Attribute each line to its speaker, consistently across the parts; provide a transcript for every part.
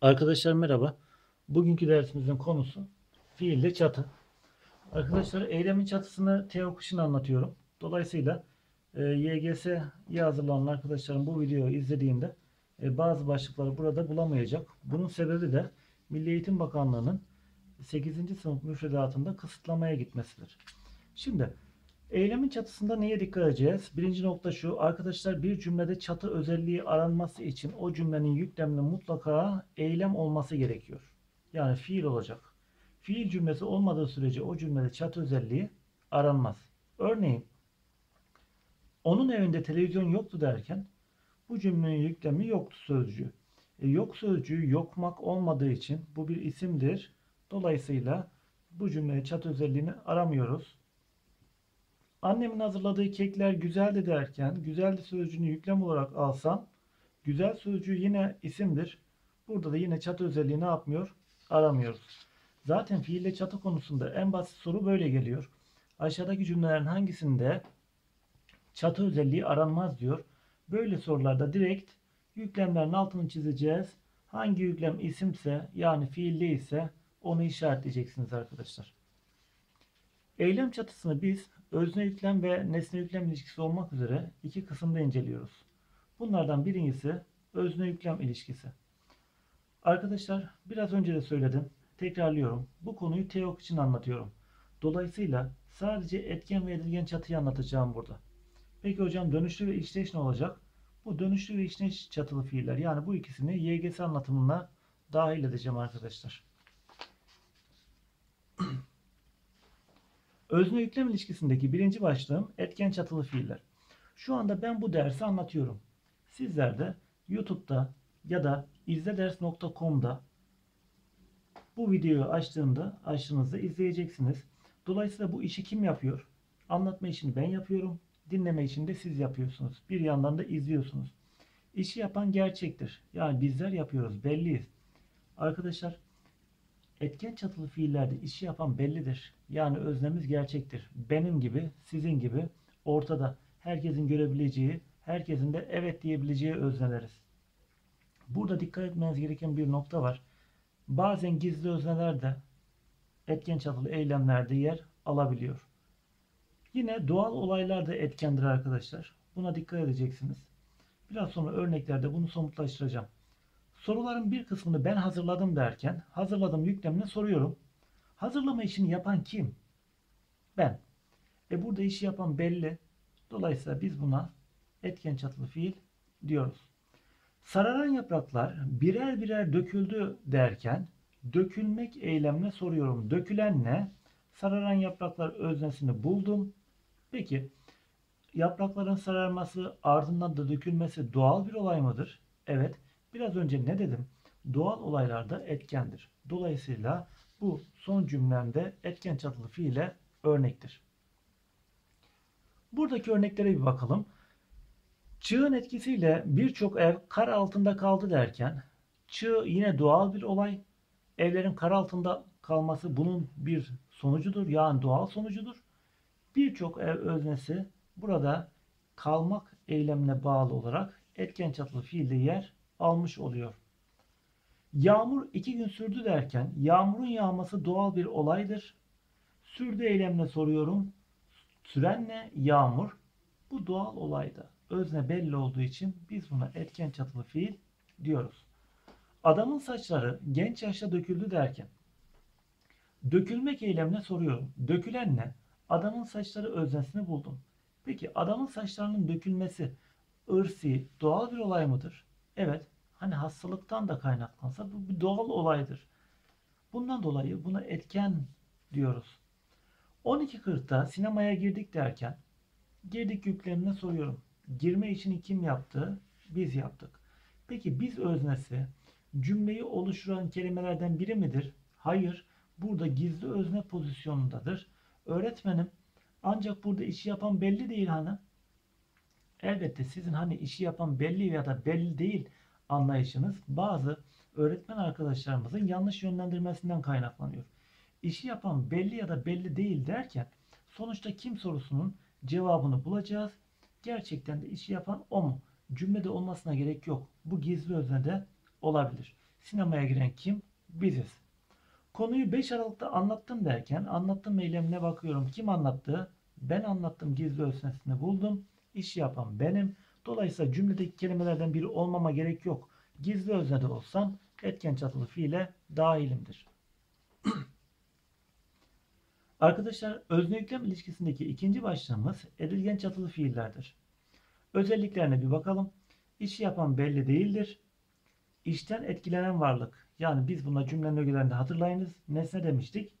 Speaker 1: Arkadaşlar merhaba. Bugünkü dersimizin konusu fiille çatı. Arkadaşlar eylemin çatısını Teo Kışın anlatıyorum. Dolayısıyla e, YGS'ye hazırlanan arkadaşlarım bu videoyu izlediğinde e, bazı başlıkları burada bulamayacak. Bunun sebebi de Milli Eğitim Bakanlığı'nın 8. sınıf müfredatında kısıtlamaya gitmesidir. Şimdi eylemin çatısında neye dikkat edeceğiz? Birinci nokta şu. Arkadaşlar bir cümlede çatı özelliği aranması için o cümlenin yükleminde mutlaka eylem olması gerekiyor. Yani fiil olacak. Fiil cümlesi olmadığı sürece o cümlede çatı özelliği aranmaz. Örneğin onun evinde televizyon yoktu derken bu cümlenin yüklemi yoktu sözcüğü. E, yok sözcüğü yokmak olmadığı için bu bir isimdir. Dolayısıyla bu cümleye çatı özelliğini aramıyoruz. Annemin hazırladığı kekler güzeldi derken güzeldi sözcüğünü yüklem olarak alsam güzel sözcüğü yine isimdir. Burada da yine çatı özelliği ne yapmıyor? Aramıyoruz. Zaten fiille çatı konusunda en basit soru böyle geliyor. Aşağıdaki cümlelerin hangisinde çatı özelliği aranmaz diyor. Böyle sorularda direkt yüklemlerin altını çizeceğiz. Hangi yüklem isimse yani fiil değilse onu işaretleyeceksiniz arkadaşlar. Eylem çatısını biz özne yüklem ve nesne yüklem ilişkisi olmak üzere iki kısımda inceliyoruz. Bunlardan birincisi özne yüklem ilişkisi. Arkadaşlar biraz önce de söyledim. Tekrarlıyorum. Bu konuyu teok için anlatıyorum. Dolayısıyla sadece etken ve edilgen çatıyı anlatacağım burada. Peki hocam dönüşlü ve işleş ne olacak? Bu dönüşlü ve işleş çatılı fiiller yani bu ikisini YGS anlatımına dahil edeceğim arkadaşlar. Özne yüklem ilişkisindeki birinci başlığım etken çatılı fiiller. Şu anda ben bu dersi anlatıyorum. Sizler de YouTube'da ya da izleders.com'da bu videoyu açtığımda açtığınızda izleyeceksiniz. Dolayısıyla bu işi kim yapıyor? Anlatma işini ben yapıyorum. Dinleme işini de siz yapıyorsunuz. Bir yandan da izliyorsunuz. İşi yapan gerçektir. Yani bizler yapıyoruz. Belliyiz. Arkadaşlar etken çatılı fiillerde işi yapan bellidir. Yani öznemiz gerçektir. Benim gibi, sizin gibi ortada. Herkesin görebileceği, herkesin de evet diyebileceği özneleriz. Burada dikkat etmeniz gereken bir nokta var. Bazen gizli özneler de etken çatılı eylemlerde yer alabiliyor. Yine doğal olaylar da etkendir arkadaşlar. Buna dikkat edeceksiniz. Biraz sonra örneklerde bunu somutlaştıracağım. Soruların bir kısmını ben hazırladım derken hazırladım yüklemine soruyorum. Hazırlama işini yapan kim? Ben. E burada işi yapan belli. Dolayısıyla biz buna etken çatılı fiil diyoruz. Sararan yapraklar birer birer döküldü derken dökülmek eylemine soruyorum. Dökülen ne? Sararan yapraklar öznesini buldum. Peki yaprakların sararması ardından da dökülmesi doğal bir olay mıdır? Evet. Biraz önce ne dedim? Doğal olaylarda etkendir. Dolayısıyla bu son cümlemde etken çatılı fiile örnektir. Buradaki örneklere bir bakalım. Çığın etkisiyle birçok ev kar altında kaldı derken çığ yine doğal bir olay. Evlerin kar altında kalması bunun bir sonucudur. Yani doğal sonucudur. Birçok ev öznesi burada kalmak eylemine bağlı olarak etken çatılı fiilde yer almış oluyor. Yağmur iki gün sürdü derken yağmurun yağması doğal bir olaydır. Sürdü eylemle soruyorum. Süren ne? Yağmur. Bu doğal olayda. Özne belli olduğu için biz buna etken çatılı fiil diyoruz. Adamın saçları genç yaşta döküldü derken dökülmek eylemine soruyorum. Dökülen ne? Adamın saçları öznesini buldum. Peki adamın saçlarının dökülmesi ırsi doğal bir olay mıdır? Evet. Hani hastalıktan da kaynaklansa bu bir doğal olaydır. Bundan dolayı buna etken diyoruz. 12.40'da sinemaya girdik derken girdik yüklemine soruyorum. Girme işini kim yaptı? Biz yaptık. Peki biz öznesi cümleyi oluşturan kelimelerden biri midir? Hayır. Burada gizli özne pozisyonundadır. Öğretmenim ancak burada işi yapan belli değil hani. Elbette sizin hani işi yapan belli ya da belli değil anlayışınız bazı öğretmen arkadaşlarımızın yanlış yönlendirmesinden kaynaklanıyor. İşi yapan belli ya da belli değil derken sonuçta kim sorusunun cevabını bulacağız. Gerçekten de işi yapan o mu? Cümlede olmasına gerek yok. Bu gizli öznede olabilir. Sinemaya giren kim? Biziz. Konuyu 5 Aralık'ta anlattım derken anlattığım eylemine bakıyorum. Kim anlattı? Ben anlattım gizli öznesini buldum. İş yapan benim. Dolayısıyla cümledeki kelimelerden biri olmama gerek yok. Gizli öznede olsam etken çatılı fiile dahilimdir. Arkadaşlar özne yüklem ilişkisindeki ikinci başlığımız edilgen çatılı fiillerdir. Özelliklerine bir bakalım. İşi yapan belli değildir. İşten etkilenen varlık. Yani biz buna cümlenin ögelerinde hatırlayınız. Nesne demiştik.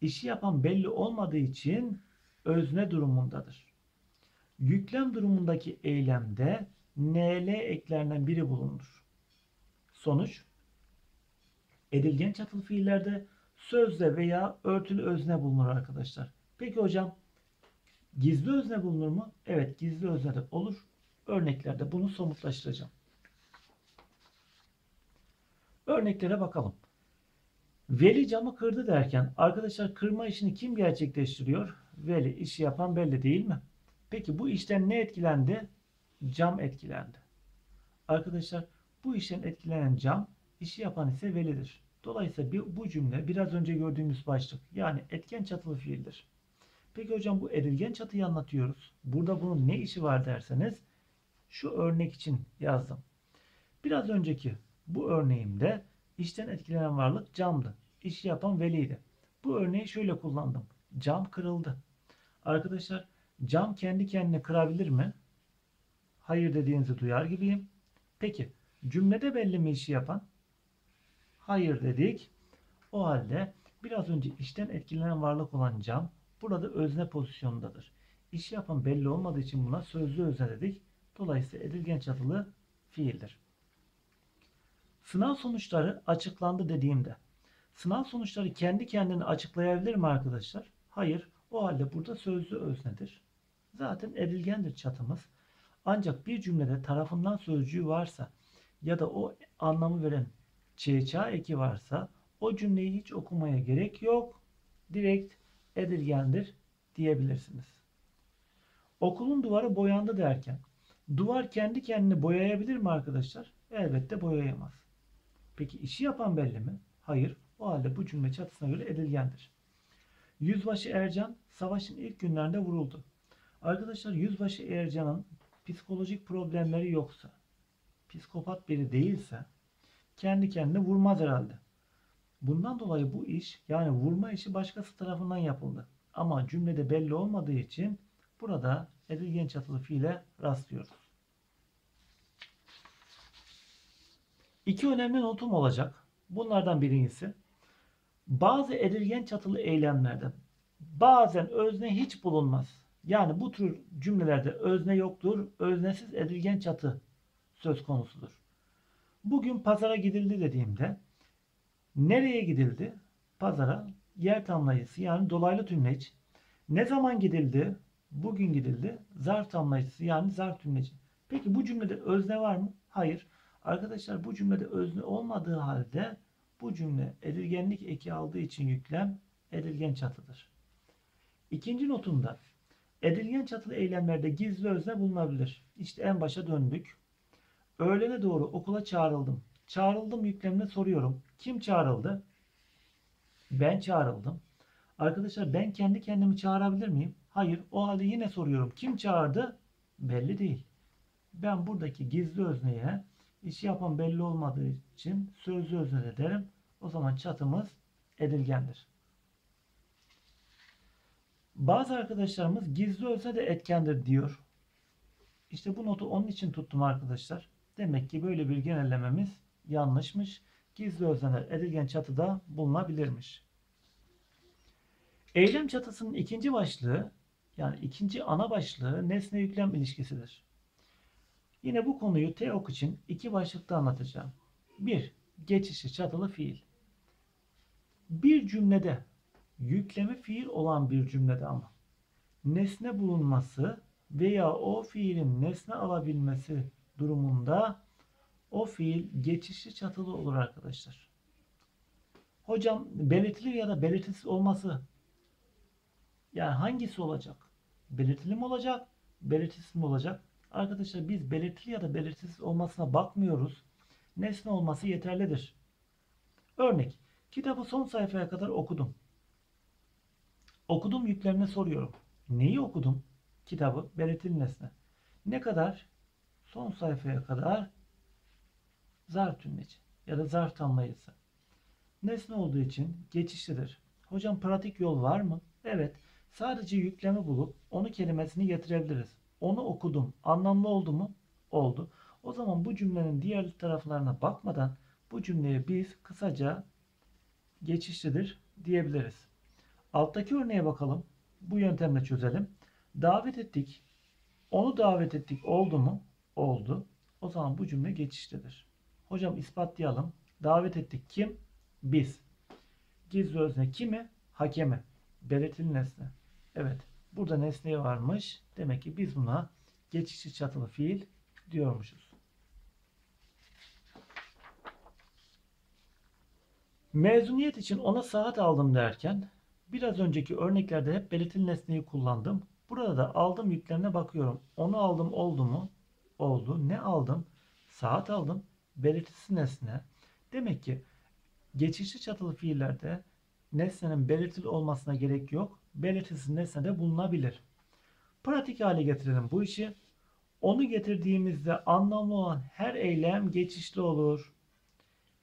Speaker 1: İşi yapan belli olmadığı için özne durumundadır. Yüklem durumundaki eylemde NL eklerinden biri bulunur. Sonuç edilgen çatılı fiillerde sözde veya örtülü özne bulunur arkadaşlar. Peki hocam gizli özne bulunur mu? Evet gizli özne de olur. Örneklerde bunu somutlaştıracağım. Örneklere bakalım. Veli camı kırdı derken arkadaşlar kırma işini kim gerçekleştiriyor? Veli işi yapan belli değil mi? Peki bu işten ne etkilendi? Cam etkilendi. Arkadaşlar bu işten etkilenen cam işi yapan ise velidir. Dolayısıyla bu cümle biraz önce gördüğümüz başlık yani etken çatılı fiildir. Peki hocam bu edilgen çatıyı anlatıyoruz. Burada bunun ne işi var derseniz şu örnek için yazdım. Biraz önceki bu örneğimde işten etkilenen varlık camdı. İşi yapan veliydi. Bu örneği şöyle kullandım. Cam kırıldı. Arkadaşlar cam kendi kendine kırabilir mi? Hayır dediğinizi duyar gibiyim. Peki cümlede belli mi işi yapan? Hayır dedik. O halde biraz önce işten etkilenen varlık olan cam burada özne pozisyonundadır. İşi yapan belli olmadığı için buna sözlü özne dedik. Dolayısıyla edilgen çatılı fiildir. Sınav sonuçları açıklandı dediğimde sınav sonuçları kendi kendini açıklayabilir mi arkadaşlar? Hayır. O halde burada sözlü öznedir. Zaten edilgendir çatımız. Ancak bir cümlede tarafından sözcüğü varsa ya da o anlamı veren çeça eki varsa o cümleyi hiç okumaya gerek yok. Direkt edilgendir diyebilirsiniz. Okulun duvarı boyandı derken duvar kendi kendini boyayabilir mi arkadaşlar? Elbette boyayamaz. Peki işi yapan belli mi? Hayır. O halde bu cümle çatısına göre edilgendir. Yüzbaşı Ercan savaşın ilk günlerinde vuruldu. Arkadaşlar Yüzbaşı Ercan'ın psikolojik problemleri yoksa, psikopat biri değilse kendi kendine vurmaz herhalde. Bundan dolayı bu iş yani vurma işi başkası tarafından yapıldı. Ama cümlede belli olmadığı için burada edilgen çatılı fiile rastlıyoruz. İki önemli notum olacak. Bunlardan birincisi bazı edilgen çatılı eylemlerde bazen özne hiç bulunmaz. Yani bu tür cümlelerde özne yoktur. Öznesiz edilgen çatı söz konusudur. Bugün pazara gidildi dediğimde nereye gidildi? Pazara yer tamlayıcısı yani dolaylı tümleç. Ne zaman gidildi? Bugün gidildi. Zar tamlayıcısı yani zar tümleci. Peki bu cümlede özne var mı? Hayır. Arkadaşlar bu cümlede özne olmadığı halde bu cümle edilgenlik eki aldığı için yüklem edilgen çatıdır. İkinci notumda edilgen çatılı eylemlerde gizli özne bulunabilir. İşte en başa döndük. Öğlene doğru okula çağrıldım. Çağrıldım yüklemine soruyorum. Kim çağrıldı? Ben çağrıldım. Arkadaşlar ben kendi kendimi çağırabilir miyim? Hayır. O halde yine soruyorum. Kim çağırdı? Belli değil. Ben buradaki gizli özneye işi yapan belli olmadığı için sözlü özne derim. O zaman çatımız edilgendir. Bazı arkadaşlarımız gizli özne de etkendir diyor. İşte bu notu onun için tuttum arkadaşlar. Demek ki böyle bir genellememiz yanlışmış. Gizli özneler edilgen çatıda bulunabilirmiş. Eylem çatısının ikinci başlığı yani ikinci ana başlığı nesne yüklem ilişkisidir. Yine bu konuyu TEOK için iki başlıkta anlatacağım. 1. Geçişli çatılı fiil. Bir cümlede yüklemi fiil olan bir cümlede ama nesne bulunması veya o fiilin nesne alabilmesi durumunda o fiil geçişli çatılı olur arkadaşlar. Hocam belirtili ya da belirtisiz olması yani hangisi olacak? Belirtili mi olacak? Belirtisiz mi olacak? Arkadaşlar biz belirtili ya da belirtisiz olmasına bakmıyoruz. nesne olması yeterlidir. Örnek, kitabı son sayfaya kadar okudum. Okudum yüklerine soruyorum. Neyi okudum? Kitabı, belirtili nesne. Ne kadar? Son sayfaya kadar zarf tümleci ya da zarf tamlayıcısı. Nesne olduğu için geçişlidir. Hocam pratik yol var mı? Evet. Sadece yüklemi bulup onu kelimesini getirebiliriz. Onu okudum. Anlamlı oldu mu? Oldu. O zaman bu cümlenin diğer taraflarına bakmadan bu cümleye biz kısaca geçişlidir diyebiliriz. Alttaki örneğe bakalım. Bu yöntemle çözelim. Davet ettik. Onu davet ettik oldu mu? Oldu. O zaman bu cümle geçişlidir. Hocam ispatlayalım. Davet ettik kim? Biz. Gizli özne kimi? Hakemi. Belirtili nesne. Evet. Burada nesne varmış. Demek ki biz buna geçişli çatılı fiil diyormuşuz. Mezuniyet için ona saat aldım derken biraz önceki örneklerde hep belirtili nesneyi kullandım. Burada da aldım yüklerine bakıyorum. Onu aldım oldu mu? Oldu. Ne aldım? Saat aldım. Belirtisi nesne. Demek ki geçişli çatılı fiillerde nesnenin belirtili olmasına gerek yok. Belirtisi nesnede bulunabilir. Pratik hale getirelim bu işi. Onu getirdiğimizde anlamlı olan her eylem geçişli olur.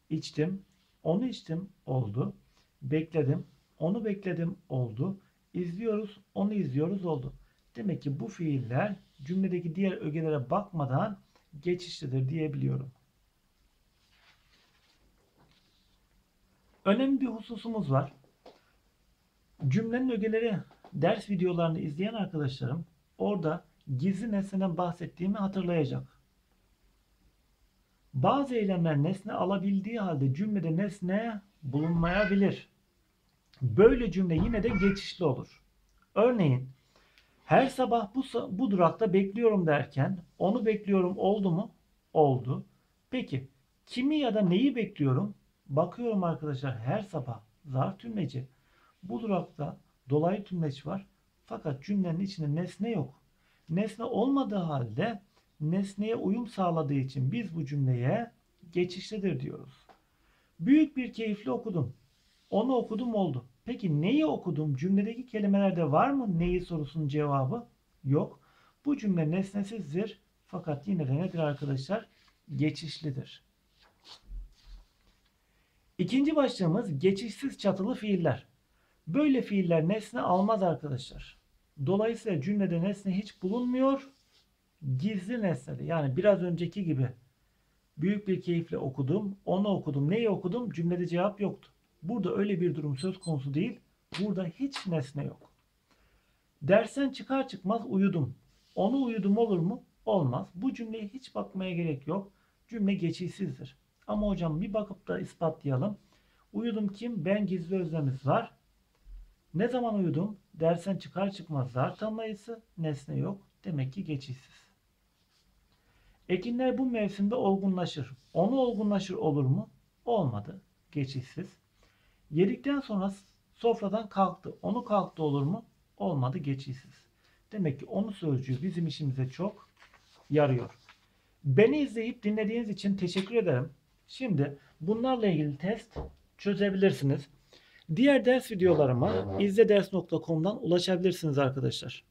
Speaker 1: İçtim, onu içtim oldu. Bekledim, onu bekledim oldu. İzliyoruz, onu izliyoruz oldu. Demek ki bu fiiller cümledeki diğer ögelere bakmadan geçişlidir diyebiliyorum. Önemli bir hususumuz var. Cümlenin ögeleri ders videolarını izleyen arkadaşlarım orada gizli nesneden bahsettiğimi hatırlayacak. Bazı eylemler nesne alabildiği halde cümlede nesne bulunmayabilir. Böyle cümle yine de geçişli olur. Örneğin her sabah bu, bu durakta bekliyorum derken onu bekliyorum oldu mu? Oldu. Peki kimi ya da neyi bekliyorum? Bakıyorum arkadaşlar her sabah zarf tümleci. Bu durakta dolayı tümleç var. Fakat cümlenin içinde nesne yok. Nesne olmadığı halde nesneye uyum sağladığı için biz bu cümleye geçişlidir diyoruz. Büyük bir keyifle okudum. Onu okudum oldu. Peki neyi okudum? Cümledeki kelimelerde var mı neyi sorusunun cevabı? Yok. Bu cümle nesnesizdir. Fakat yine de nedir arkadaşlar? Geçişlidir. İkinci başlığımız geçişsiz çatılı fiiller. Böyle fiiller nesne almaz arkadaşlar. Dolayısıyla cümlede nesne hiç bulunmuyor. Gizli nesnede. Yani biraz önceki gibi büyük bir keyifle okudum. Onu okudum. Neyi okudum? Cümlede cevap yoktu. Burada öyle bir durum söz konusu değil. Burada hiç nesne yok. Dersen çıkar çıkmaz uyudum. Onu uyudum olur mu? Olmaz. Bu cümleye hiç bakmaya gerek yok. Cümle geçişsizdir. Ama hocam bir bakıp da ispatlayalım. Uyudum kim? Ben gizli özlemiz var. Ne zaman uyudum? Dersen çıkar çıkmaz zar tamlayısı nesne yok. Demek ki geçişsiz. Ekinler bu mevsimde olgunlaşır. Onu olgunlaşır olur mu? Olmadı. Geçişsiz. Yedikten sonra sofradan kalktı. Onu kalktı olur mu? Olmadı. Geçişsiz. Demek ki onu sözcüğü bizim işimize çok yarıyor. Beni izleyip dinlediğiniz için teşekkür ederim. Şimdi bunlarla ilgili test çözebilirsiniz. Diğer ders videolarıma izleders.com'dan ulaşabilirsiniz arkadaşlar.